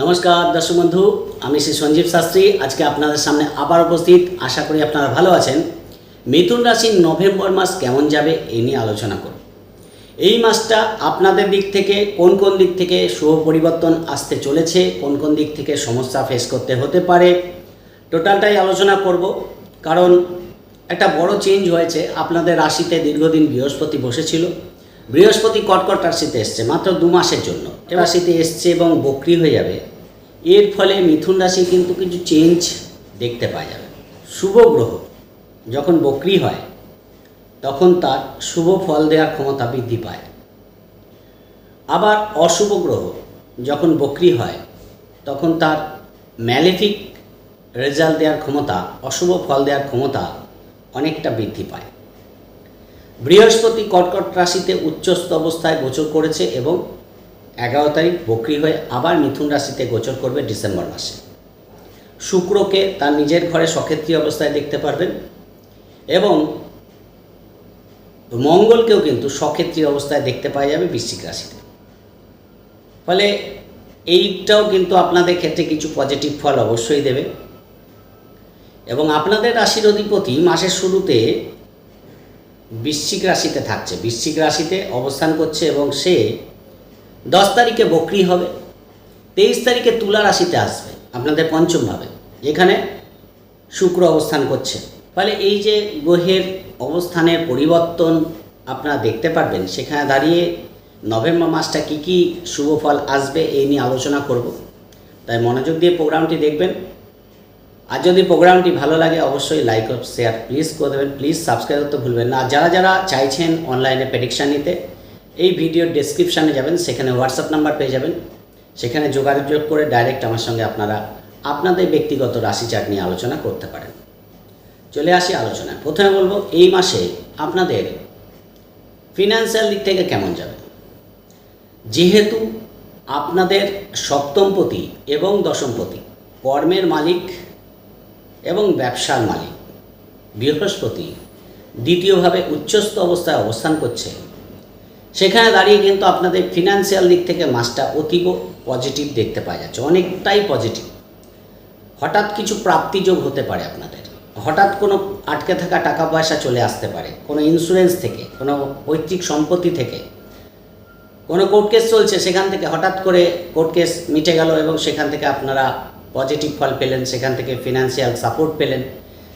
নমস্কার, দর্শক বন্ধু, আমি শ্রী সঞ্জীব শাস্ত্রী। আজকে আপনাদের সামনে আবার উপস্থিত। আশা করি আপনারা ভালো আছেন। মিথুন রাশির নভেম্বর মাস কেমন যাবে এই নিয়ে আলোচনা করব। এই মাসটা আপনাদের দিক থেকে কোন কোন দিক থেকে শুভ পরিবর্তন আসতে চলেছে, কোন কোন দিক থেকে সমস্যা ফেস করতে হতে পারে টোটালটাই আলোচনা করব। কারণ একটা বড় চেঞ্জ হয়েছে। আপনাদের রাশিতে দীর্ঘদিন বৃহস্পতি বসেছিল। বৃহস্পতি কটকট রাশিতে এসছে, মাত্র দু মাসের জন্য। রাশিতে এসছে এবং বক্রি হয়ে যাবে। এর ফলে মিথুন রাশি কিন্তু কিছু চেঞ্জ দেখতে পাওয়া যাবে। শুভ গ্রহ যখন বক্রি হয়, তখন তার শুভ ফল দেওয়ার ক্ষমতা বৃদ্ধি পায়। আবার অশুভ গ্রহ যখন বক্রি হয়, তখন তার ম্যালেফিক রেজাল্ট দেওয়ার ক্ষমতা, অশুভ ফল দেওয়ার ক্ষমতা অনেকটা বৃদ্ধি পায়। বৃহস্পতি কর্কট রাশিতে উচ্চস্থ অবস্থায় গোচর করেছে এবং এগারো তারিখ বক্রি হয়ে আবার মিথুন রাশিতে গোচর করবে ডিসেম্বর মাসে। শুক্রকে তার নিজের ঘরে সক্ষেত্রী অবস্থায় দেখতে পারবেন এবং মঙ্গলকেও কিন্তু সক্ষেত্রী অবস্থায় দেখতে পাওয়া যাবে বৃশ্চিক রাশিতে। ফলে এইটাও কিন্তু আপনাদের ক্ষেত্রে কিছু পজিটিভ ফল অবশ্যই দেবে। এবং আপনাদের রাশির অধিপতি মাসের শুরুতে বৃশ্চিক রাশিতে থাকছে। বৃশ্চিক রাশিতে অবস্থান করছে এবং সে দশ তারিখে বকরি হবে, তেইশ তারিখে তুলা রাশিতে আসবে, আপনাদের পঞ্চমভাবে যেখানে শুক্র অবস্থান করছে। ফলে এই যে গ্রহের অবস্থানের পরিবর্তন আপনারা দেখতে পারবেন, সেখানে দাঁড়িয়ে নভেম্বর মাসটা কী কী শুভ ফল আসবে এই নিয়ে আলোচনা করব। তাই মনোযোগ দিয়ে প্রোগ্রামটি দেখবেন। আর যদি প্রোগ্রামটি ভালো লাগে, অবশ্যই লাইক ও শেয়ার, প্লিজ করে দেবেন। প্লিজ সাবস্ক্রাইব করতে ভুলবেন না। যারা যারা চাইছেন অনলাইনে প্রেডিকশান নিতে এই ভিডিওর ডেসক্রিপশানে যাবেন, সেখানে হোয়াটসঅ্যাপ নাম্বার পেয়ে যাবেন। সেখানে যোগাযোগ করে ডাইরেক্ট আমার সঙ্গে আপনারা আপনাদের ব্যক্তিগত রাশি চার্ট নিয়ে আলোচনা করতে পারেন। চলে আসি আলোচনায়। প্রথমে বলব, এই মাসে আপনাদের ফিনান্সিয়াল দিক থেকে কেমন যাবে? যেহেতু আপনাদের সপ্তমপতি এবং দশমপতি কর্মের মালিক এবং ব্যবসার মালিক, বৃহস্পতি দ্বিতীয়ভাবে উচ্চস্থ অবস্থায় অবস্থান করছে। সেখানে দাঁড়িয়ে কিন্তু আপনাদের ফিনান্সিয়াল দিক থেকে মাসটা অতীব পজিটিভ দেখতে পাওয়া যাচ্ছে, অনেকটাই পজিটিভ হঠাৎ কিছু প্রাপ্তিযোগ হতে পারে আপনাদের। হঠাৎ কোনো আটকে থাকা টাকা পয়সা চলে আসতে পারে, কোনো ইন্স্যুরেন্স থেকে, কোনো পৈতৃক সম্পত্তি থেকে। কোনো কোর্ট কেস চলছে, সেখান থেকে হঠাৎ করে কোর্ট কেস মিটে গেল এবং সেখান থেকে আপনারা পজিটিভ ফল পেলেন, সেখান থেকে ফিনান্সিয়াল সাপোর্ট পেলেন।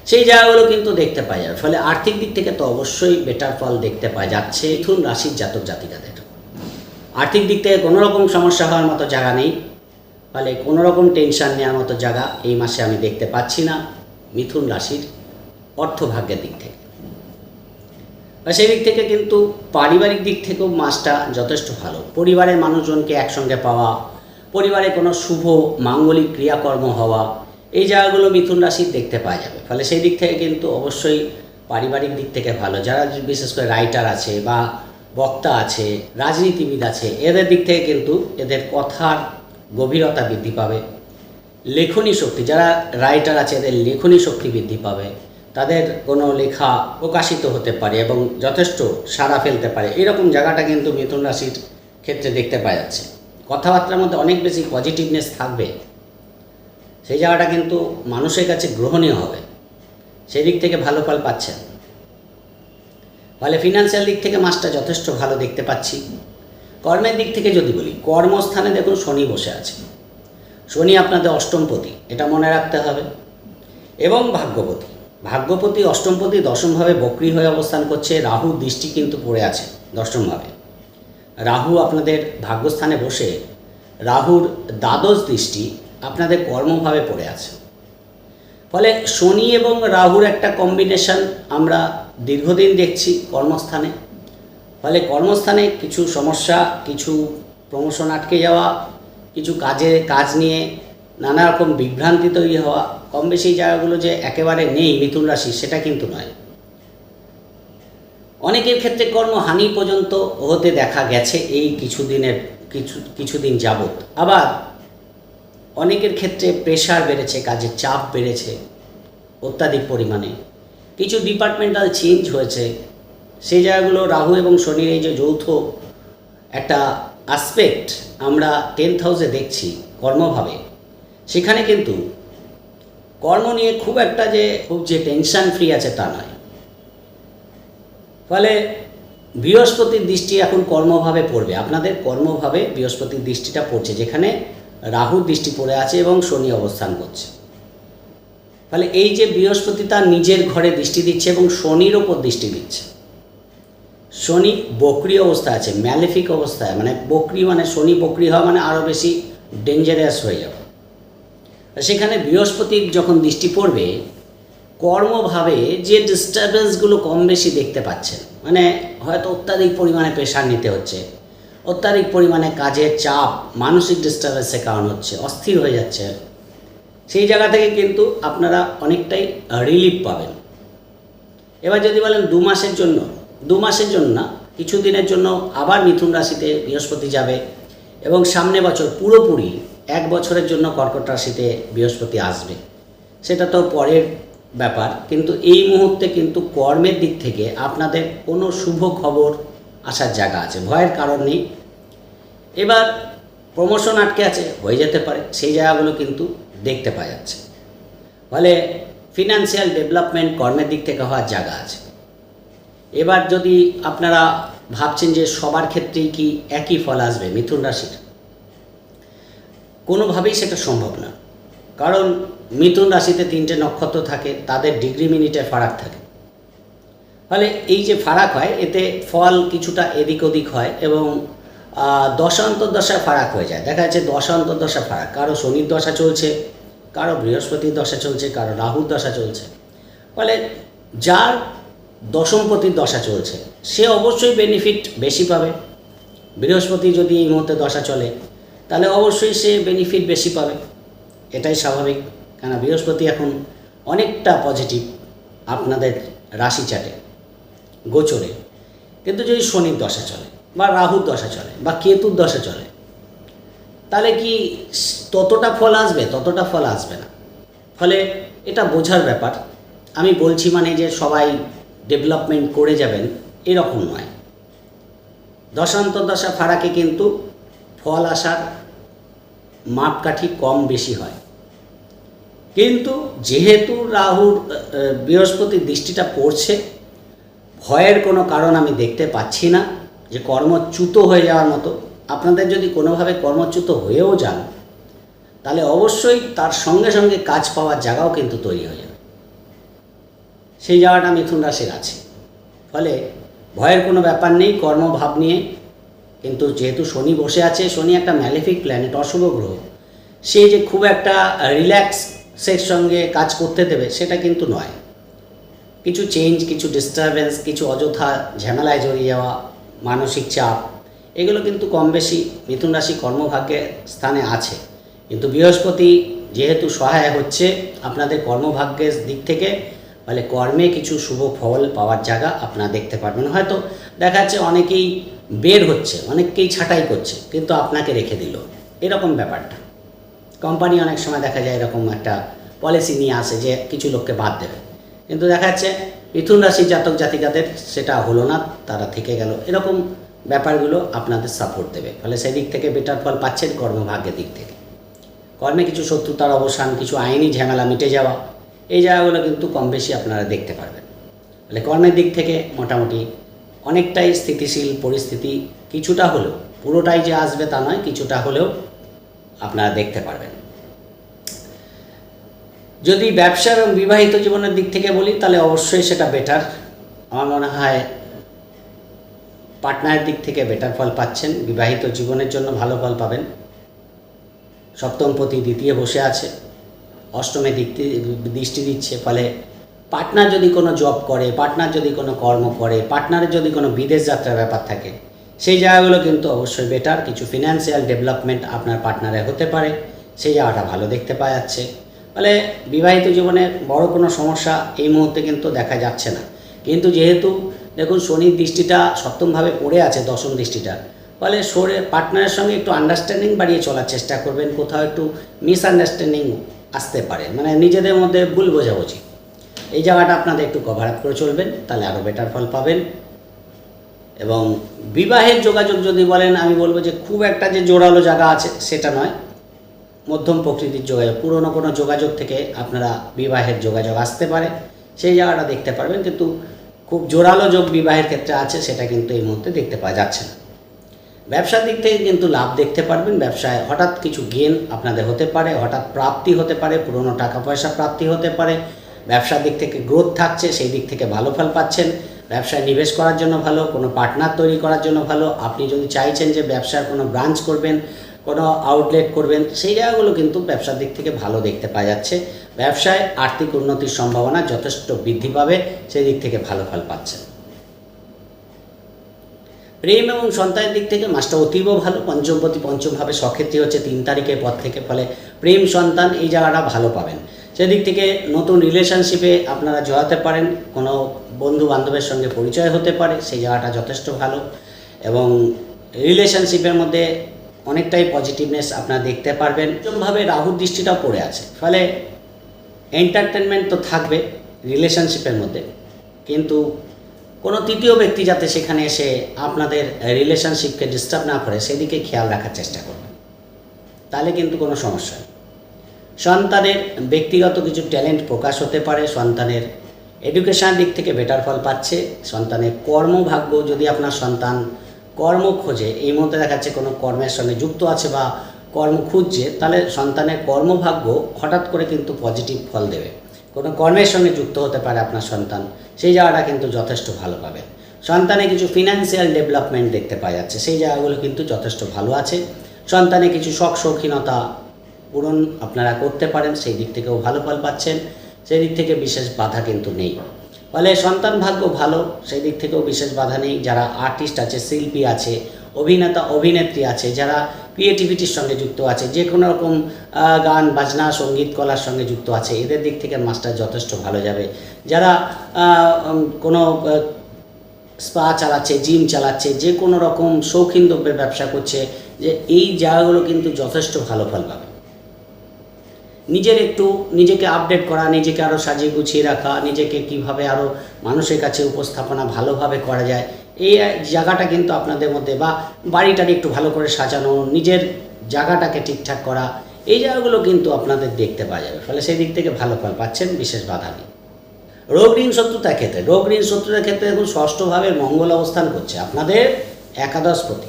সেই জায়গাগুলো কিন্তু দেখতে পাওয়া যাবে ফলে আর্থিক দিক থেকে তো অবশ্যই বেটার ফল দেখতে পাওয়া যাচ্ছে মিথুন রাশির জাতক জাতিকাদের। আর্থিক দিক থেকে কোনো রকম সমস্যা হওয়ার মতো জায়গা নেই। ফলে কোনো রকম টেনশন নেওয়ার মতো জায়গা এই মাসে আমি দেখতে পাচ্ছি না মিথুন রাশির অর্থভাগ্যের দিক থেকে। সেই দিক থেকে কিন্তু পারিবারিক দিক থেকেও মাসটা যথেষ্ট ভালো। পরিবারের মানুষজনকে একসঙ্গে পাওয়া, পরিবারে কোনো শুভ, মাঙ্গলিক ক্রিয়াকর্ম হওয়া এই জায়গাগুলো মিথুন রাশির দেখতে পাওয়া যাবে। ফলে সেই দিক থেকে কিন্তু অবশ্যই পারিবারিক দিক থেকে ভালো। যারা বিশেষ করে রাইটার আছে বা বক্তা আছে, রাজনীতিবিদ আছে, এদের দিক থেকে কিন্তু এদের কথার গভীরতা বৃদ্ধি পাবে। লেখনী শক্তি, যারা রাইটার আছে, এদের লেখনী শক্তি বৃদ্ধি পাবে। তাদের কোনো লেখা প্রকাশিত হতে পারে এবং যথেষ্ট সাড়া ফেলতে পারে। এরকম জায়গাটা কিন্তু মিথুন রাশির ক্ষেত্রে দেখতে পাওয়া যাচ্ছে। কথাবার্তার মধ্যে অনেক বেশি পজিটিভনেস থাকবে। সেই জায়গাটা কিন্তু মানুষের কাছে গ্রহণীয় হবে। সেই দিক থেকে ভালো ফল পাচ্ছেন ফলে ফিনান্সিয়াল দিক থেকে মাসটা যথেষ্ট ভালো দেখতে পাচ্ছি। কর্মের দিক থেকে যদি বলি, কর্মস্থানে দেখুন শনি বসে আছে। শনি আপনাদের অষ্টমপতি, এটা মনে রাখতে হবে। এবং ভাগ্যপতি। ভাগ্যপতি, অষ্টমপতি দশমভাবে বক্রি হয়ে অবস্থান করছে। রাহু দৃষ্টি কিন্তু পড়ে আছে দশমভাবে। রাহু আপনাদের ভাগ্যস্থানে বসে, রাহুর দ্বাদশ দৃষ্টি আপনাদের কর্মভাবে পড়ে আছে। ফলে শনি এবং রাহুর একটা কম্বিনেশন আমরা দীর্ঘদিন দেখছি কর্মস্থানে। ফলে কর্মস্থানে কিছু সমস্যা, কিছু প্রমোশন আটকে যাওয়া, কিছু কাজে, কাজ নিয়ে নানা রকম বিভ্রান্তি তৈরি হওয়া কম বেশি জায়গাগুলো যে একেবারে নেই মিথুন রাশি, সেটা কিন্তু নয়। অনেকের ক্ষেত্রে কর্মহানি পর্যন্ত হতে দেখা গেছে এই কিছুদিনের, কিছু, কিছুদিন যাবৎ। আবার অনেকের ক্ষেত্রে প্রেশার বেড়েছে, কাজের চাপ বেড়েছে, অত্যাধিক পরিমাণে। কিছু ডিপার্টমেন্টাল চেঞ্জ হয়েছে। সেই জায়গাগুলো রাহু এবং শনির এই যে যৌথ একটা আসপেক্ট আমরা টেন্থ হাউসে দেখছি কর্মভাবে। সেখানে কিন্তু কর্ম নিয়ে খুব একটা যে, খুব যে টেনশন ফ্রি আছে তা নয়। ফলে বৃহস্পতির দৃষ্টি এখন কর্মভাবে পড়বে। আপনাদের কর্মভাবে বৃহস্পতির দৃষ্টিটা পড়ছে, যেখানে রাহুর দৃষ্টি পড়ে আছে এবং শনি অবস্থান করছে। তাহলে এই যে বৃহস্পতি তার নিজের ঘরে দৃষ্টি দিচ্ছে এবং শনির ওপর দৃষ্টি দিচ্ছে। শনি বকরি অবস্থায় আছে ম্যালিফিক অবস্থায় মানে বকরি মানে শনি বকরি হওয়া মানে আরও বেশি ডেঞ্জারাস হয়ে যাবে। সেখানে বৃহস্পতির যখন দৃষ্টি পড়বে, কর্মভাবে যে ডিস্টারবেন্সগুলো কম বেশি দেখতে পাচ্ছেন মানে হয়তো অত্যাধিক পরিমাণে প্রেশার নিতে হচ্ছে অত্যাধিক পরিমাণে কাজের চাপ, মানসিক ডিস্টারবেন্সের কারণ হচ্ছে, অস্থির হয়ে যাচ্ছে। সেই জায়গা থেকে কিন্তু আপনারা অনেকটাই রিলিফ পাবেন। এবার যদি বলেন দু মাসের জন্য, দু মাসের জন্য না, কিছু দিনের জন্য আবার মিথুন রাশিতে বৃহস্পতি যাবে এবং সামনে বছর পুরোপুরি এক বছরের জন্য কর্কট রাশিতে বৃহস্পতি আসবে। সেটা তো পরের ব্যাপার, কিন্তু এই মুহূর্তে কিন্তু কর্মের দিক থেকে আপনাদের কোনো শুভ খবর আসার জায়গা আছে, ভয়ের কারণ নেই। এবার প্রমোশন আটকে আছে, হয়ে যেতে পারে, সেই জায়গাগুলো কিন্তু দেখতে পাওয়া যাচ্ছে। ফলে ফিনান্সিয়াল ডেভেলপমেন্ট কর্মের দিক থেকে হওয়ার জায়গা আছে। এবার যদি আপনারা ভাবছেন যে সবার ক্ষেত্রেই কি একই ফল আসবে মিথুন রাশির, কোনোভাবেই সেটা সম্ভব না। কারণ মিথুন রাশিতে তিনটে নক্ষত্র থাকে, তাদের ডিগ্রি মিনিটে ফারাক থাকে। ফলে এই যে ফারাক হয় এতে ফল কিছুটা এদিক ওদিক হয় এবং আহ, দশান্তর দশা ফারাক হয়ে যায়। দেখা যাচ্ছে দশান্তর দশা ফারাক। কারও শনির দশা চলছে কারও বৃহস্পতির দশা চলছে কারও রাহুর দশা চলছে। ফলে যার দশমপতির দশা চলছে সে অবশ্যই বেনিফিট বেশি পাবে। বৃহস্পতি যদি এই মুহূর্তে দশা চলে তাহলে অবশ্যই সে বেনিফিট বেশি পাবে। এটাই স্বাভাবিক। কেন বৃহস্পতি এখন অনেকটা পজিটিভ আপনাদের রাশি চাটে গোচরে। কিন্তু যদি শনির দশা চলে বা রাহুর দশা চলে বা কেতুর দশা চলে, তাহলে কি ততটা ফল আসবে? ততটা ফল আসবে না। ফলে এটা বোঝার ব্যাপার। আমি বলছি মানে যে সবাই ডেভেলপমেন্ট করে যাবেন, এরকম নয়। দশান্তর দশা ফারাকে কিন্তু ফল আসার মাপকাঠি কম বেশি হয়। কিন্তু যেহেতু রাহুর বৃহস্পতির দৃষ্টিটা পড়ছে ভয়ের কোনো কারণ আমি দেখতে পাচ্ছি না যে কর্মচ্যুত হয়ে যাওয়ার মতো। আপনাদের যদি কোনোভাবে কর্মচ্যুত হয়েও যান, তাহলে অবশ্যই তার সঙ্গে সঙ্গে কাজ পাওয়ার জায়গাও কিন্তু তৈরি হয়ে যাবে। সেই জায়গাটা মিথুন রাশির আছে। ফলে ভয়ের কোনো ব্যাপার নেই, কর্মভাব নিয়ে। কিন্তু যেহেতু শনি বসে আছে, শনি একটা ম্যালিফিক প্ল্যানেট, অশুভ গ্রহ, সে যে খুব একটা রিল্যাক্সের সঙ্গে কাজ করতে দেবে, সেটা কিন্তু নয়। কিছু চেঞ্জ কিছু ডিস্টারবেন্স কিছু অযথা ঝামেলায় জড়িয়ে যাওয়া, মানসিক চাপ, এগুলো কিন্তু কম বেশি মিথুন রাশি কর্মভাগ্যের স্থানে আছে। কিন্তু বৃহস্পতি যেহেতু সহায় হচ্ছে, আপনাদের কর্মভাগ্যের দিক থেকে, ফলে কর্মে কিছু শুভ ফল পাওয়ার জায়গা আপনারা দেখতে পারবেন। হয়তো দেখা যাচ্ছে অনেকেই বের হচ্ছে, অনেককেই ছাঁটাই করছে, কিন্তু আপনাকে রেখে দিল। এরকম ব্যাপারটা। কোম্পানি অনেক সময় দেখা যায় এরকম একটা পলিসি নিয়ে আসে যে কিছু লোককে বাদ দেবে। কিন্তু দেখা যাচ্ছে মিথুন রাশির জাতক জাতিকাদের সেটা হলো না, তারা থেকে গেল। এরকম ব্যাপারগুলো আপনাদের সাপোর্ট দেবে। ফলে সেদিক থেকে বেটার ফল পাচ্ছেন কর্মভাগ্যের দিক থেকে। কর্মে কিছু শত্রুতার অবসান, কিছু আইনি ঝামেলা মিটে যাওয়া, এই জায়গাগুলো কিন্তু কম বেশি আপনারা দেখতে পারবেন। ফলে কর্মের দিক থেকে মোটামুটি অনেকটাই স্থিতিশীল পরিস্থিতি, কিছুটা হলেও, পুরোটাই যে আসবে তা নয়, কিছুটা হলেও আপনারা দেখতে পারবেন। যদি ব্যবসা এবং বিবাহিত জীবনের দিক থেকে বলি, তাহলে অবশ্যই সেটা বেটার আমার মনে হয় পার্টনারের দিক থেকে বেটার ফল পাচ্ছেন। বিবাহিত জীবনের জন্য ভালো ফল পাবেন। সপ্তমপতি দ্বিতীয় বসে আছে। অষ্টমে দিক দৃষ্টি দিচ্ছে। ফলে পার্টনার যদি কোনো জব করে পার্টনার যদি কোনো কর্ম করে পার্টনারের যদি কোনো বিদেশ যাত্রার ব্যাপার থাকে, সেই জায়গাগুলো কিন্তু অবশ্যই বেটার কিছু ফিনান্সিয়াল ডেভেলপমেন্ট আপনার পার্টনারে হতে পারে। সেই জায়গাটা ভালো দেখতে পাওয়া যাচ্ছে। ফলে বিবাহিত জীবনে বড় কোনো সমস্যা এই মুহূর্তে কিন্তু দেখা যাচ্ছে না। কিন্তু যেহেতু দেখুন শনির দৃষ্টিটা সপ্তমভাবে পড়ে আছে, দশম দৃষ্টিটা, ফলে শরীর পার্টনারের সঙ্গে একটু আন্ডারস্ট্যান্ডিং বাড়িয়ে চলার চেষ্টা করবেন, কোথাও একটু মিসআন্ডারস্ট্যান্ডিং আসতে পারে মানে নিজেদের মধ্যে ভুল বোঝাবুঝি। এই জায়গাটা আপনাদের একটু কভার আপ করে চলবেন, তাহলে আরও বেটার ফল পাবেন। এবং বিবাহের যোগাযোগ যদি বলেন, আমি বলব যে খুব একটা যে জোরালো জায়গা আছে, সেটা নয়। মধ্যম প্রকৃতির যোগাযোগ, পুরনো কোনো যোগাযোগ থেকে আপনারা বিবাহের যোগাযোগ আসতে পারে। সেই জায়গাটা দেখতে পারবেন, কিন্তু খুব জোরালো যোগ বিবাহের ক্ষেত্রে আছে, সেটা কিন্তু এই মুহূর্তে দেখতে পাওয়া যাচ্ছে না। ব্যবসার দিক থেকে কিন্তু লাভ দেখতে পারবেন, ব্যবসায় হঠাৎ কিছু গেন আপনাদের হতে পারে, হঠাৎ প্রাপ্তি হতে পারে, পুরনো টাকা পয়সা প্রাপ্তি হতে পারে, ব্যবসার দিক থেকে গ্রোথ থাকছে, সেই দিক থেকে ভালো ফল পাচ্ছেন, ব্যবসায় নিবেশ করার জন্য ভালো, কোনো পার্টনার তৈরি করার জন্য ভালো, আপনি যদি চাইছেন যে ব্যবসার কোনো ব্রাঞ্চ করবেন কোনো আউটলেট করবেন, সেই জায়গাগুলো কিন্তু ব্যবসার দিক থেকে ভালো দেখতে পাওয়া যাচ্ছে। ব্যবসায় আর্থিক উন্নতির সম্ভাবনা যথেষ্ট বৃদ্ধি পাবে, সেই দিক থেকে ভালো ফল পাচ্ছেন। প্রেম এবং সন্তানের দিক থেকে মাসটা অতীব ভালো, পঞ্চমপতি পঞ্চমভাবে সক্ষেত্রী হচ্ছে তিন তারিখের পর থেকে, ফলে প্রেম সন্তান এই জায়গাটা ভালো পাবেন। সেদিক থেকে নতুন রিলেশনশিপে আপনারা জড়াতে পারেন, কোনো বন্ধু বান্ধবের সঙ্গে পরিচয় হতে পারে, সেই জায়গাটা যথেষ্ট ভালো। এবং রিলেশনশিপের মধ্যে অনেকটাই পজিটিভনেস আপনারা দেখতে পারবেন। ভাবে রাহুর দৃষ্টিটাও পড়ে আছে। ফলে এন্টারটেনমেন্ট তো থাকবে রিলেশনশিপের মধ্যে। কিন্তু কোনো তৃতীয় ব্যক্তি যাতে সেখানে এসে আপনাদের রিলেশনশিপকে ডিস্টার্ব না করে, সেদিকে খেয়াল রাখার চেষ্টা করবেন তাহলে কিন্তু কোনো সমস্যা সন্তানের ব্যক্তিগত কিছু ট্যালেন্ট প্রকাশ হতে পারে, সন্তানের এডুকেশান দিক থেকে বেটার ফল পাচ্ছে, সন্তানের কর্মভাগ্য যদি আপনার সন্তান কর্ম খোঁজে, এই মুহূর্তে দেখাচ্ছে কোনো কর্মের সঙ্গে যুক্ত আছে বা কর্ম খুঁজছে, তাহলে সন্তানের কর্মভাগ্য হঠাৎ করে কিন্তু পজিটিভ ফল দেবে। কোনো কর্মের সঙ্গে যুক্ত হতে পারে আপনার সন্তান, সেই জায়গাটা কিন্তু যথেষ্ট ভালো পাবে। সন্তানে কিছু ফিনান্সিয়াল ডেভেলপমেন্ট দেখতে পাওয়া যাচ্ছে, সেই জায়গাগুলো কিন্তু যথেষ্ট ভালো আছে। সন্তানে কিছু শখ শৌখিনতা পূরণ আপনারা করতে পারেন, সেই দিক থেকেও ভালো ফল পাচ্ছেন, সেই দিক থেকে বিশেষ বাধা কিন্তু নেই। ফলে সন্তান ভাগ্য ভালো, সেই দিক থেকেও বিশেষ বাধা নেই। যারা আর্টিস্ট আছে, শিল্পী আছে, অভিনেতা, অভিনেত্রী আছে, যারা ক্রিয়েটিভিটির সঙ্গে যুক্ত আছে যে কোনো রকম গান, বাজনা, সংগীত, কলার সঙ্গে যুক্ত আছে, এদের দিক থেকে মাস্টার যথেষ্ট ভালো যাবে। যারা কোনো স্পা চালাচ্ছে জিম চালাচ্ছে যে কোনো রকম শৌখিন দ্রব্যের ব্যবসা করছে, যে এই জায়গাগুলো কিন্তু যথেষ্ট ভালো ফল পাবে। নিজের একটু নিজেকে আপডেট করা, নিজেকে আরও সাজিয়ে গুছিয়ে রাখা, নিজেকে কীভাবে আরও মানুষের কাছে উপস্থাপনা ভালোভাবে করা যায়, এই জায়গাটা কিন্তু আপনাদের মধ্যে বা বাড়িটাকে একটু ভালো করে সাজানো, নিজের জায়গাটাকে ঠিকঠাক করা, এই জায়গাগুলো কিন্তু আপনাদের দেখতে পাওয়া যাবে। ফলে সেই দিক থেকে ভালো ফল পাচ্ছেন, বিশেষ বাধা নেই। রোগ ঋণ শত্রুতার ক্ষেত্রে, রোগ ঋণ শত্রুতার ক্ষেত্রে এখন ষষ্ঠভাবে মঙ্গল অবস্থান করছে আপনাদের একাদশ একাদশপতি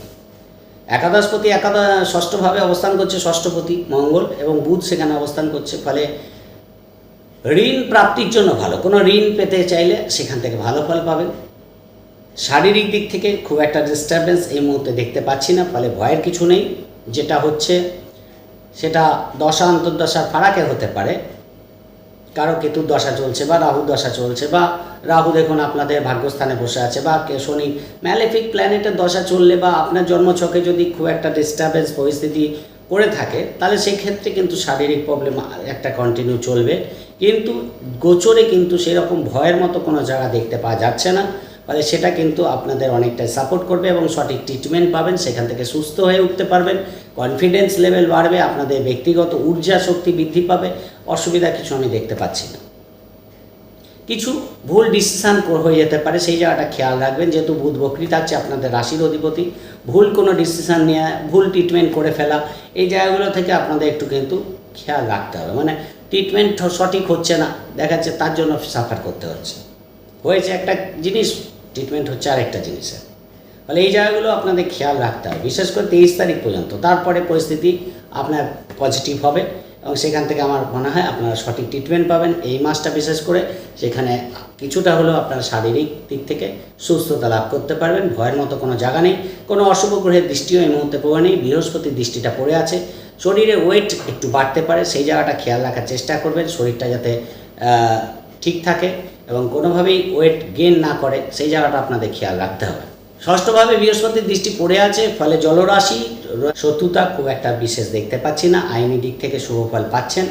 একাদশপতি একাদশ ষষ্ঠভাবে অবস্থান করছে ষষ্ঠপতি, মঙ্গল এবং বুধ সেখানে অবস্থান করছে। ফলে ঋণ প্রাপ্তির জন্য ভালো। কোনো ঋণ পেতে চাইলে সেখান থেকে ভালো ফল পাবেন। শারীরিক দিক থেকে খুব একটা ডিস্টারবেন্স এই মুহূর্তে দেখতে পাচ্ছি না, ফলে ভয়ের কিছু নেই। যেটা হচ্ছে, সেটা দশা অন্তর্দশার ফারাকে হতে পারে। কারও কেতুর দশা চলছে বা রাহুর দশা চলছে বা রাহু দেখুন আপনাদের ভাগ্যস্থানে বসে আছে বা শনি ম্যালেফিক প্ল্যানেটের দশা চললে বা আপনার জন্মছকে যদি খুব একটা ডিস্টারবেন্স পরিস্থিতি করে থাকে, তাহলে সেই ক্ষেত্রে কিন্তু শারীরিক প্রবলেম একটা কন্টিনিউ চলবে। কিন্তু গোচরে কিন্তু সেরকম ভয়ের মতো কোনো জায়গা দেখতে পাওয়া যাচ্ছে না। ফলে সেটা কিন্তু আপনাদের অনেকটাই সাপোর্ট করবে এবং সঠিক ট্রিটমেন্ট পাবেন, সেখান থেকে সুস্থ হয়ে উঠতে পারবেন। কনফিডেন্স লেভেল বাড়বে, আপনাদের ব্যক্তিগত ঊর্জা শক্তি বৃদ্ধি পাবে, অসুবিধা কিছু আমি দেখতে পাচ্ছি না। কিছু ভুল ডিসিশান হয়ে যেতে পারে, সেই জায়গাটা খেয়াল রাখবেন, যেহেতু বুধ বকরি থাকছে আপনাদের রাশির অধিপতি। ভুল কোনো ডিসিশান নেওয়া ভুল ট্রিটমেন্ট করে ফেলা, এই জায়গাগুলো থেকে আপনাদের একটু কিন্তু খেয়াল রাখতে হবে। মানে ট্রিটমেন্ট সঠিক হচ্ছে না, দেখাচ্ছে তার জন্য সাফার করতে হচ্ছে। হয়েছে একটা জিনিস ট্রিটমেন্ট হচ্ছে আরেকটা জিনিসের। ফলে এই জায়গাগুলো আপনাদের খেয়াল রাখতে হবে। বিশেষ করে তেইশ তারিখ পর্যন্ত। তারপরে পরিস্থিতি আপনার পজিটিভ হবে এবং সেখান থেকে আমার মনে হয় আপনারা সঠিক ট্রিটমেন্ট পাবেন। এই মাসটা বিশেষ করে সেখানে কিছুটা হলেও আপনার শারীরিক দিক থেকে সুস্থতা লাভ করতে পারবেন। ভয়ের মতো কোনো জায়গা নেই। কোনো অশুভ গ্রহের দৃষ্টিও এই মুহূর্তে পড়ে নেই। বৃহস্পতির দৃষ্টিটা পড়ে আছে। শরীরে ওয়েট একটু বাড়তে পারে। সেই জায়গাটা খেয়াল রাখার চেষ্টা করবেন। শরীরটা যাতে ঠিক থাকে। এবং কোনোভাবেই ওয়েট গেন না করে, সেই জায়গাটা আপনাদের খেয়াল রাখতে হবে। ষষ্ঠভাবে বৃহস্পতির দৃষ্টি পড়ে আছে, ফলে জলরাশি, শত্রুতা খুব একটা বিশেষ দেখতে পাচ্ছি না, আইনি দিক থেকে শুভ ফল পাচ্ছেন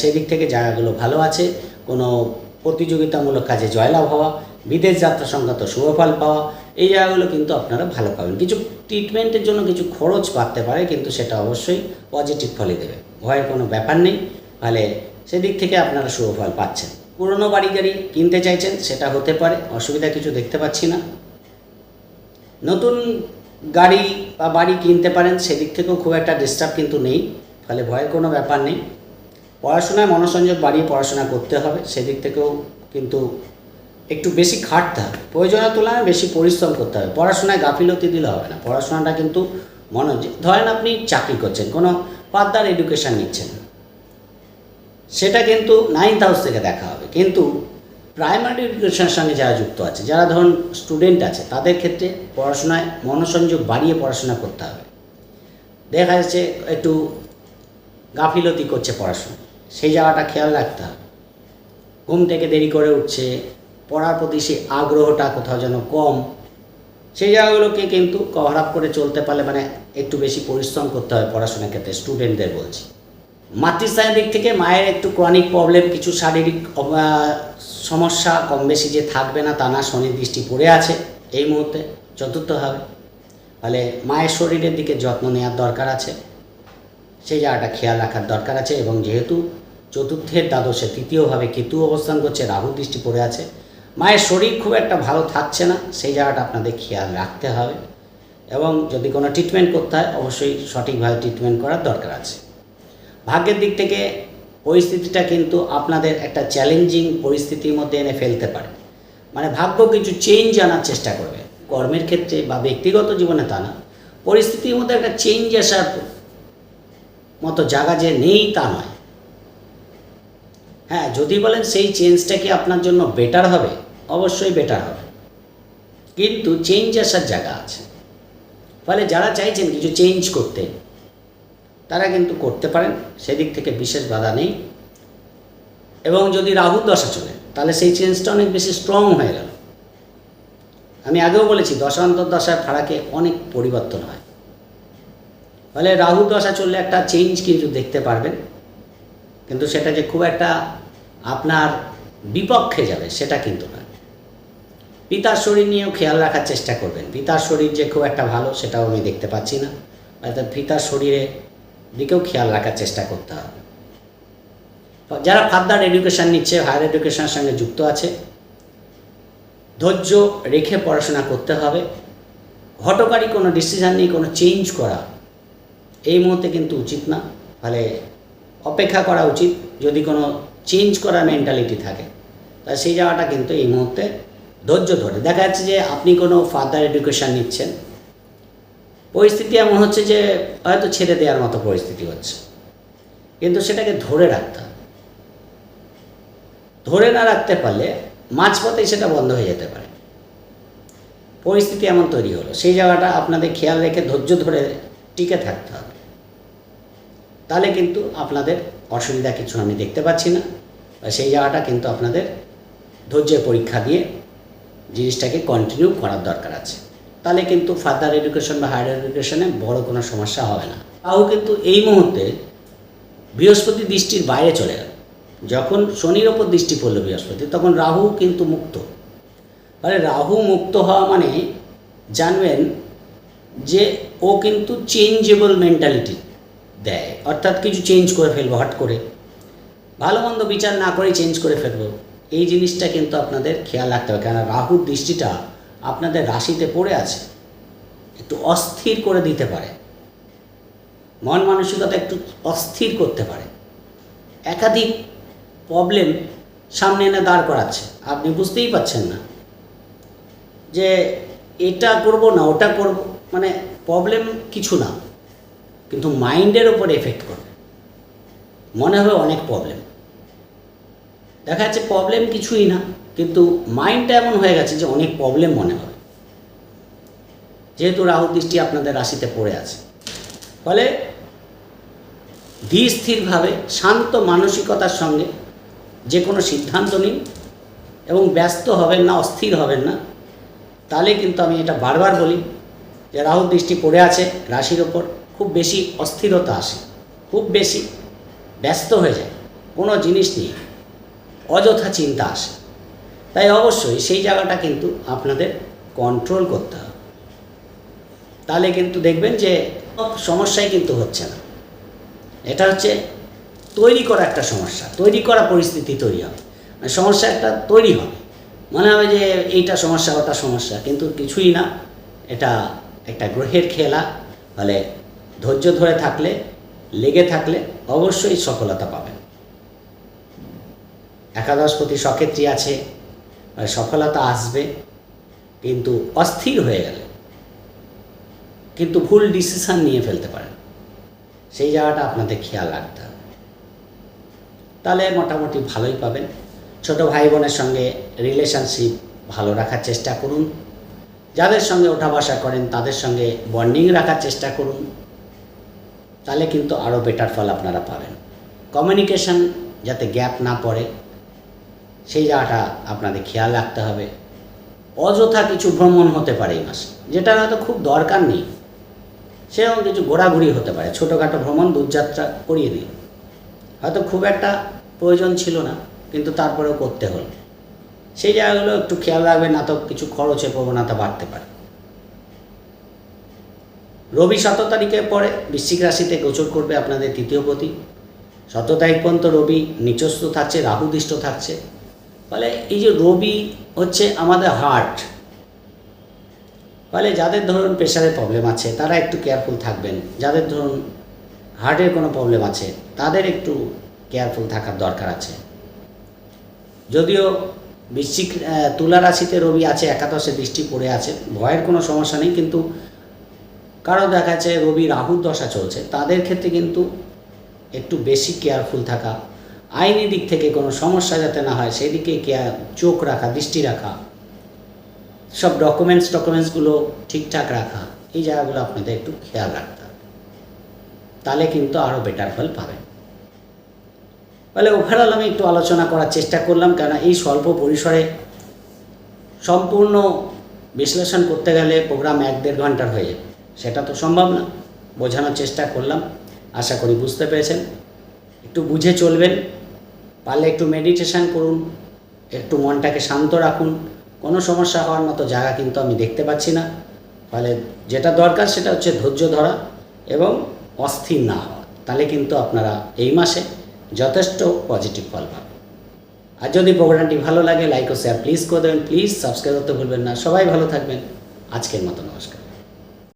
সেই দিক থেকে জায়গাগুলো ভালো আছে, কোনো প্রতিযোগিতামূলক কাজে জয়লাভ হওয়া, বিদেশ যাত্রা সংক্রান্ত শুভ ফল পাওয়া, এই জায়গাগুলো কিন্তু আপনারা ভালো পাবেন। কিছু ট্রিটমেন্টের জন্য কিছু খরচ বাড়তে পারে, কিন্তু সেটা অবশ্যই পজিটিভ ফলই দেবে। ভয়ের কোনো ব্যাপার নেই, ফলে সেদিক থেকে আপনারা শুভ ফল পাচ্ছেন। পুরনো বাড়ি গাড়ি কিনতে চাইছেন, সেটা হতে পারে, অসুবিধা কিছু দেখতে পাচ্ছি না। নতুন গাড়ি বা বাড়ি কিনতে পারেন, সেদিক থেকেও খুব একটা ডিস্টার্ব কিন্তু নেই, ফলে ভয়ের কোনো ব্যাপার নেই। পড়াশোনায় মনোসংযোগ বাড়িয়ে পড়াশোনা করতে হবে, সেদিক থেকেও কিন্তু একটু বেশি খাটতে হবে। প্রয়োজনের তুলনায় বেশি পরিশ্রম করতে হবে। পড়াশোনায় গাফিলতি দিলে হবে না। পড়াশোনাটা কিন্তু মনোযোগ ধরেন আপনি চাকরি করছেন, কোনো পাদ্দার এডুকেশান নিচ্ছেন। সেটা কিন্তু নাইন্থ হাউস থেকে দেখা হবে। কিন্তু প্রাইমারি এডুকেশনের সঙ্গে যারা যুক্ত আছে, যারা ধরুন স্টুডেন্ট আছে, তাদের ক্ষেত্রে পড়াশোনায় মনোসংযোগ বাড়িয়ে পড়াশোনা করতে হবে। দেখা যাচ্ছে একটু গাফিলতি করছে পড়াশোনা, সেই জায়গাটা খেয়াল রাখতে হবে। ঘুম থেকে দেরি করে উঠছে, পড়ার প্রতি সেই আগ্রহটা কোথাও যেন কম, সেই জায়গাগুলোকে কিন্তু কভার আপ করে চলতে পারলে মানে একটু বেশি পরিশ্রম করতে হবে পড়াশোনার ক্ষেত্রে স্টুডেন্টদের বলছি। মাতৃস্থানের দিক থেকে মায়ের একটু ক্রনিক প্রবলেম কিছু শারীরিক সমস্যা কম বেশি যে থাকবে না তা না শনির দৃষ্টি পড়ে আছে এই মুহূর্তে চতুর্থভাবে ফলে মায়ের শরীরের দিকে যত্ন নেওয়ার দরকার আছে। সেই জায়গাটা খেয়াল রাখার দরকার আছে এবং যেহেতু চতুর্থের দ্বাদশে তৃতীয়ভাবে কেতু অবস্থান করছে, রাহু দৃষ্টি পড়ে আছে, মায়ের শরীর খুব একটা ভালো থাকছে না, সেই জায়গাটা আপনাদের খেয়াল রাখতে হবে। এবং যদি কোনো ট্রিটমেন্ট করতে হয়, অবশ্যই সঠিকভাবে ট্রিটমেন্ট করার দরকার আছে। ভাগ্যের দিক থেকে পরিস্থিতিটা কিন্তু আপনাদের একটা চ্যালেঞ্জিং পরিস্থিতির মধ্যে এনে ফেলতে পারে। মানে ভাগ্য কিছু চেঞ্জ আনার চেষ্টা করবে। কর্মের ক্ষেত্রে বা ব্যক্তিগত জীবনে তা না। পরিস্থিতির মধ্যে একটা চেঞ্জ আসার মতো জায়গা যে নেই তা নয়। হ্যাঁ যদি বলেন সেই চেঞ্জটা কি আপনার জন্য বেটার হবে? অবশ্যই বেটার হবে। কিন্তু চেঞ্জ আসার জায়গা আছে। ফলে যারা চাইছেন কিছু চেঞ্জ করতে তারা কিন্তু করতে পারেন, সেদিক থেকে বিশেষ বাধা নেই। এবং যদি রাহু দশা চলে, তাহলে সেই চেঞ্জটা অনেক বেশি স্ট্রং হয়ে গেল। আমি আগেও বলেছি, দশান্তর দশার ফারাকে অনেক পরিবর্তন হয়। ফলে রাহু দশা চললে একটা চেঞ্জ কিন্তু দেখতে পারবেন। কিন্তু সেটা যে খুব একটা আপনার বিপক্ষে যাবে, সেটা কিন্তু না পিতার শরীর নিয়েও খেয়াল রাখার চেষ্টা করবেন। পিতার শরীর যে খুব একটা ভালো, সেটাও আমি দেখতে পাচ্ছি না। অর্থাৎ পিতার শরীরে দিকেও খেয়াল রাখার চেষ্টা করতে হবে। যারা ফার্দার এডুকেশান নিচ্ছে, হায়ার এডুকেশনের সঙ্গে যুক্ত আছে, ধৈর্য রেখে পড়াশোনা করতে হবে। হটকারী কোনো ডিসিশান নিয়ে কোনো চেঞ্জ করা, এই মুহূর্তে কিন্তু উচিত না। ফলে অপেক্ষা করা উচিত, যদি কোনো চেঞ্জ করার মেন্টালিটি থাকে তা সেই জায়গাটা কিন্তু এই মুহূর্তে ধৈর্য ধরে। দেখা যাচ্ছে যে আপনি কোনো ফার্দার এডুকেশান নিচ্ছেন পরিস্থিতি এমন হচ্ছে যে হয়তো ছেড়ে দেওয়ার মতো পরিস্থিতি হচ্ছে। কিন্তু সেটাকে ধরে রাখতে হবে। ধরে না রাখতে পারলে মাঝপথেই সেটা বন্ধ হয়ে যেতে পারে। পরিস্থিতি এমন তৈরি হলো। সেই জায়গাটা আপনাদের খেয়াল রেখে ধৈর্য ধরে টিকে থাকতে হবে। তাহলে কিন্তু আপনাদের অসুবিধা কিছু আমি দেখতে পাচ্ছি না। সেই জায়গাটা কিন্তু আপনাদের ধৈর্যের পরীক্ষা দিয়ে জিনিসটাকে কন্টিনিউ করার দরকার আছে। তাহলে কিন্তু ফার্দার এডুকেশন বা হায়ার এডুকেশনে বড় কোনো সমস্যা হবে না। তাও কিন্তু এই মুহূর্তে বৃহস্পতি দৃষ্টির বাইরে চলে গেল। যখন শনির ওপর দৃষ্টি পড়ল বৃহস্পতি, তখন রাহু কিন্তু মুক্ত। ফলে রাহু মুক্ত হওয়া মানে জানবেন যে ও কিন্তু চেঞ্জেবল মেন্টালিটি দেয়। অর্থাৎ কিছু চেঞ্জ করে ফেলব, হট করে। ভালো মন্দ বিচার না করে চেঞ্জ করে ফেলব। এই জিনিসটা কিন্তু আপনাদের খেয়াল রাখতে হবে। কেন রাহুর দৃষ্টিটা আপনাদের রাশিতে পড়ে আছে, একটু অস্থির করে দিতে পারে। মন মানসিকতা একটু অস্থির করতে পারে। একাধিক প্রবলেম সামনে এনে দাঁড় করাচ্ছে, আপনি বুঝতেই পারছেন না। যে এটা করব না, ওটা করব মানে প্রবলেম কিছু না, কিন্তু মাইন্ডের ওপর এফেক্ট করবে। মনে হবে অনেক প্রবলেম দেখা যাচ্ছে প্রবলেম কিছুই না। মাইন্ডটা এমন হয়ে গেছে যে অনেক প্রবলেম মনে হবে যেহেতু রাহু দৃষ্টি আপনাদের রাশিতে পড়ে আছে। ফলে ধীর স্থিরভাবে শান্ত মানসিকতার সঙ্গে যে কোনো সিদ্ধান্ত নিন এবং ব্যস্ত হবেন না, অস্থির হবেন না, তাহলে কিন্তু আমি এটা বারবার বলি যে রাহু দৃষ্টি পড়ে আছে রাশির ওপর, খুব বেশি অস্থিরতা আসে, খুব বেশি ব্যস্ত হয়ে যায়, কোনো জিনিস নিয়ে অযথা চিন্তা আসে। তাই অবশ্যই সেই জায়গাটা কিন্তু আপনাদের কন্ট্রোল করতে হবে। তাহলে কিন্তু দেখবেন যে সমস্যাই কিন্তু হচ্ছে না। এটা হচ্ছে তৈরি করা একটা সমস্যা, তৈরি করা পরিস্থিতি তৈরি হবে। মানে সমস্যা একটা তৈরি হবে। মনে হবে যে এইটা সমস্যা, ওটা সমস্যা, কিন্তু কিছুই না। এটা একটা গ্রহের খেলা। ফলে ধৈর্য ধরে থাকলে, লেগে থাকলে অবশ্যই সফলতা পাবেন। একাদশপতি সক্ষেত্রী আছে। সফলতা আসবে, কিন্তু অস্থির হয়ে গেলে, কিন্তু ভুল ডিসিশান নিয়ে ফেলতে পারেন সেই জায়গাটা আপনাদের খেয়াল রাখতে হবে। তাহলে মোটামুটি ভালোই পাবেন। ছোট ভাই বোনের সঙ্গে রিলেশনশিপ ভালো রাখার চেষ্টা করুন। যাদের সঙ্গে ওঠা বসা করেন, তাদের সঙ্গে বন্ডিং রাখার চেষ্টা করুন। তাহলে কিন্তু আরও বেটার ফল আপনারা পাবেন। কমিউনিকেশন যাতে গ্যাপ না পড়ে সেই জায়গাটা আপনাদের খেয়াল রাখতে হবে। অযথা কিছু ভ্রমণ হতে পারে এই মাসে, যেটা হয়তো খুব দরকার নেই। সেরকম কিছু ঘোরাঘুরি হতে পারে, ছোটোখাটো ভ্রমণ, দূরযাত্রা করিয়ে দিন। হয়তো খুব একটা প্রয়োজন ছিল না, কিন্তু তারপরেও করতে হলো। সেই জায়গাগুলো একটু খেয়াল রাখবেন, না তো কিছু খরচের প্রবণতা বাড়তে পারে। রবি সতেরো তারিখের পরে বৃশ্চিক রাশিতে গোচর করবে আপনাদের তৃতীয় প্রতি সতেরো তারিখ পর্যন্ত রবি নিচস্থ থাকছে রাহুদৃষ্ট থাকছে। ফলে এই যে রবি হচ্ছে আমাদের হার্ট ফলে যাদের ধরুন প্রেশারের প্রবলেম আছে, তারা একটু কেয়ারফুল থাকবেন। যাদের ধরুন হার্টের কোনো প্রবলেম আছে, তাদের একটু কেয়ারফুল থাকার দরকার আছে। যদিও বৃশ্চিক তুলা রাশিতে রবি আছে, একাদশে দৃষ্টি পড়ে আছে, ভয়ের কোনো সমস্যা নেই, কিন্তু কারও দেখা যাচ্ছে রবি রাহুর দশা চলছে, তাদের ক্ষেত্রে কিন্তু একটু বেশি কেয়ারফুল থাকা আইনি দিক থেকে কোনো সমস্যা যাতে না হয় সেই দিকে চোখ রাখা, দৃষ্টি রাখা? সব ডকুমেন্টস ডকুমেন্টসগুলো ঠিকঠাক রাখা, এই জায়গাগুলো আপনাদের একটু খেয়াল রাখতে হবে। তাহলে কিন্তু আরও বেটার ফল পাবেন। ফলে ওভারঅল আমি একটু আলোচনা করার চেষ্টা করলাম কেন এই স্বল্প পরিসরে সম্পূর্ণ বিশ্লেষণ করতে গেলে প্রোগ্রাম এক দেড় ঘণ্টার হয়ে যাবে। সেটা তো সম্ভব না, বোঝানোর চেষ্টা করলাম। আশা করি বুঝতে পেরেছেন। একটু বুঝে চলবেন। পারলে একটু মেডিটেশন করুন, একটু মনটাকে শান্ত রাখুন। কোনো সমস্যা হওয়ার মতো জায়গা কিন্তু আমি দেখতে পাচ্ছি না। ফলে যেটা দরকার সেটা হচ্ছে ধৈর্য ধরা এবং অস্থির না হওয়া। তাহলে কিন্তু আপনারা এই মাসে যথেষ্ট পজিটিভ ফল পাবেন। আর যদি প্রোগ্রামটি ভালো লাগে লাইক ও শেয়ার প্লিজ করে দেবেন। প্লিজ সাবস্ক্রাইব করতে ভুলবেন না। সবাই ভালো থাকবেন। আজকের মতো নমস্কার।